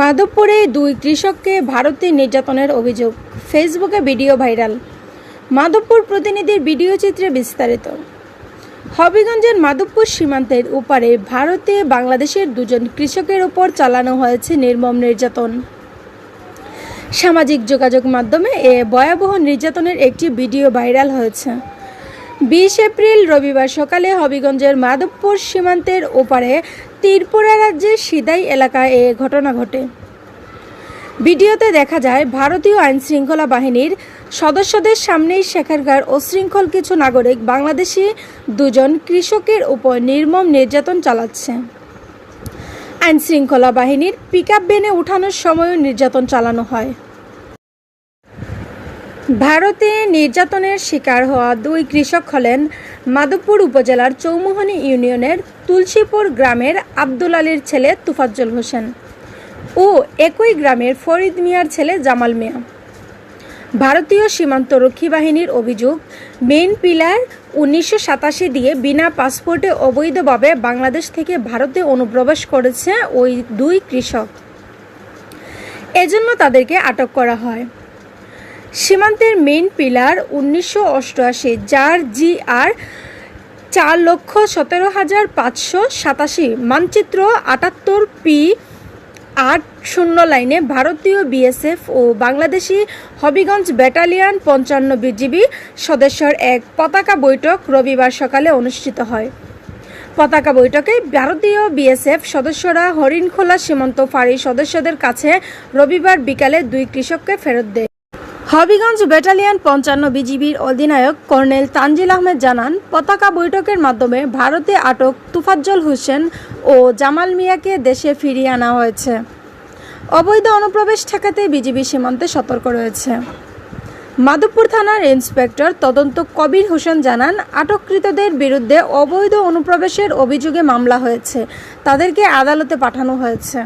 মাধবপুরে দুই কৃষককে ভারতে নির্যাতনের অভিযোগ। ফেসবুকে ভিডিও ভাইরাল। মাধবপুর প্রতিনিধির ভিডিও চিত্রে বিস্তারিত। হবিগঞ্জের মাধবপুর সীমান্তের ওপারে ভারতে বাংলাদেশের দুজন কৃষকের ওপর চালানো হয়েছে নির্মম নির্যাতন। সামাজিক যোগাযোগ মাধ্যমে এ ভয়াবহ নির্যাতনের একটি ভিডিও ভাইরাল হয়েছে। বিশ এপ্রিল রবিবার সকালে হবিগঞ্জের মাধবপুর সীমান্তের ওপারে ত্রিপুরা রাজ্যের সিদাই এলাকায় এ ঘটনা ঘটে। ভিডিওতে দেখা যায়, ভারতীয় আইনশৃঙ্খলা বাহিনীর সদস্যদের সামনেই সেখানকার অশৃঙ্খল কিছু নাগরিক বাংলাদেশি দুজন কৃষকের উপর নির্মম নির্যাতন চালাচ্ছে। আইনশৃঙ্খলা বাহিনীর পিক আপ ভ্যানে উঠানোর সময়ও নির্যাতন চালানো হয়। ভারতে নির্যাতনের শিকার হওয়া দুই কৃষক হলেন মাধবপুর উপজেলার চৌমুহনী ইউনিয়নের তুলসীপুর গ্রামের আব্দুল আলীর ছেলে তুফাজ্জল হোসেন ও একই গ্রামের ফরিদ মিয়ার ছেলে জামাল মিয়া। ভারতীয় সীমান্তরক্ষী বাহিনীর অভিযোগ, মেইন পিলার উনিশশো সাতাশি দিয়ে বিনা পাসপোর্টে অবৈধভাবে বাংলাদেশ থেকে ভারতে অনুপ্রবেশ করেছে ওই দুই কৃষক। এজন্য তাদেরকে আটক করা হয়। সীমান্তের মেইন পিলার উনিশশো অষ্টআশি, যার জি আর চার লক্ষ সতেরো হাজার পাঁচশো সাতাশি। মানচিত্র আটাত্তর পি আট শূন্য লাইনে ভারতীয় বিএসএফ ও বাংলাদেশি হবিগঞ্জ ব্যাটালিয়ন পঞ্চান্ন বিজিবি সদস্যর এক পতাকা বৈঠক রবিবার সকালে অনুষ্ঠিত হয়। পতাকা বৈঠকে ভারতীয় বিএসএফ সদস্যরা হরিণখোলা সীমান্ত ফাঁড়ির সদস্যদের কাছে রবিবার বিকালে দুই কৃষককে ফেরত দেয়। হবিগঞ্জ ব্যাটালিয়ন পঞ্চান্ন বিজিবির অধিনায়ক কর্নেল তানজিল আহমেদ জানান, পতাকা বৈঠকের মাধ্যমে ভারতে আটক তুফাজ্জল হোসেন ও জামাল মিয়াকে দেশে ফিরিয়ে আনা হয়েছে। অবৈধ অনুপ্রবেশ ঠেকাতে বিজিবি সীমান্তে সতর্ক রয়েছে। মাধবপুর থানার ইন্সপেক্টর তদন্ত কবির হোসেন জানান, আটককৃতদের বিরুদ্ধে অবৈধ অনুপ্রবেশের অভিযোগে মামলা হয়েছে। তাদেরকে আদালতে পাঠানো হয়েছে।